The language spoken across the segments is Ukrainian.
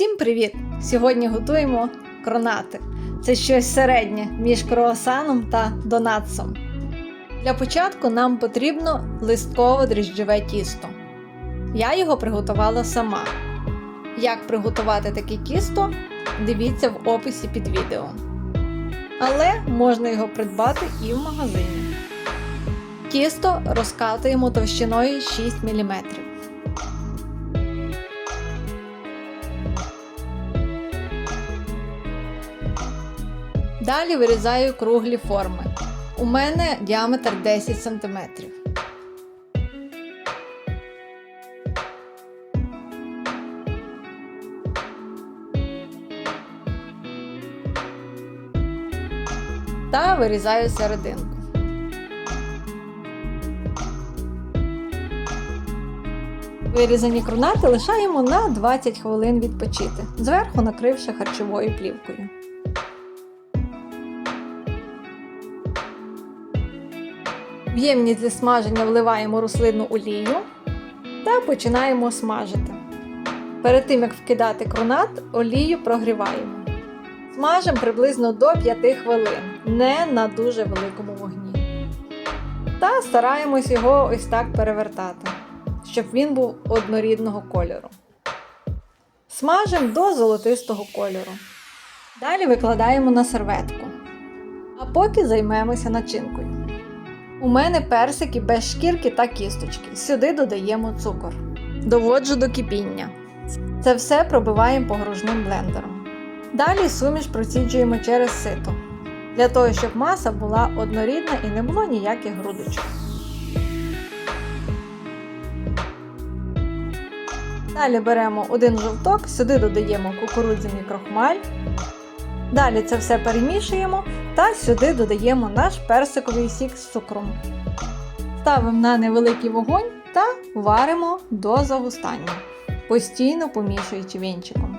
Всім привіт! Сьогодні готуємо кронати. Це щось середнє між круасаном та донатсом. Для початку нам потрібно листково дріжджове тісто. Я його приготувала сама. Як приготувати таке тісто, дивіться в описі під відео. Але можна його придбати і в магазині. Тісто розкатуємо товщиною 6 мм. Далі вирізаю круглі форми. У мене діаметр 10 см. Та вирізаю серединку. Вирізані кронати лишаємо на 20 хвилин відпочити, зверху накривши харчовою плівкою. В ємність для смаження вливаємо рослинну олію та починаємо смажити. Перед тим як вкидати кронат, олію прогріваємо. Смажимо приблизно до 5 хвилин, не на дуже великому вогні. Та стараємось його ось так перевертати, щоб він був однорідного кольору. Смажимо до золотистого кольору. Далі викладаємо на серветку. А поки займемося начинкою. У мене персики без шкірки та кісточки. Сюди додаємо цукор. Доводжу до кипіння. Це все пробиваємо погружним блендером. Далі суміш проціджуємо через сито, для того, щоб маса була однорідна і не було ніяких грудочок. Далі беремо один жовток, сюди додаємо кукурудзяний крохмаль. Далі це все перемішуємо та сюди додаємо наш персиковий сік з цукром. Ставимо на невеликий вогонь та варимо до загустання, постійно помішуючи вінчиком.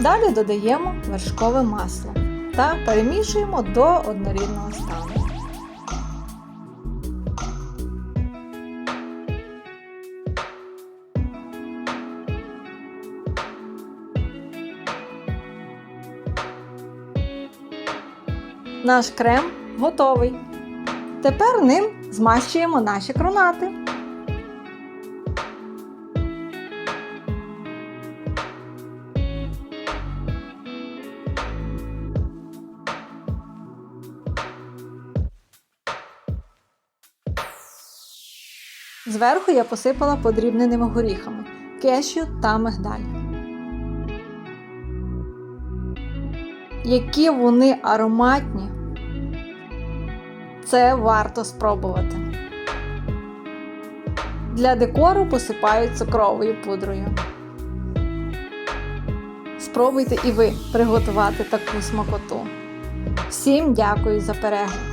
Далі додаємо вершкове масло та перемішуємо до однорідного стану. Наш крем готовий. Тепер ним змащуємо наші кронати. Зверху я посипала подрібненими горіхами, кешю та мигдаль. Які вони ароматні. Це варто спробувати. Для декору посипаю цукровою пудрою. Спробуйте і ви приготувати таку смакоту. Всім дякую за перегляд!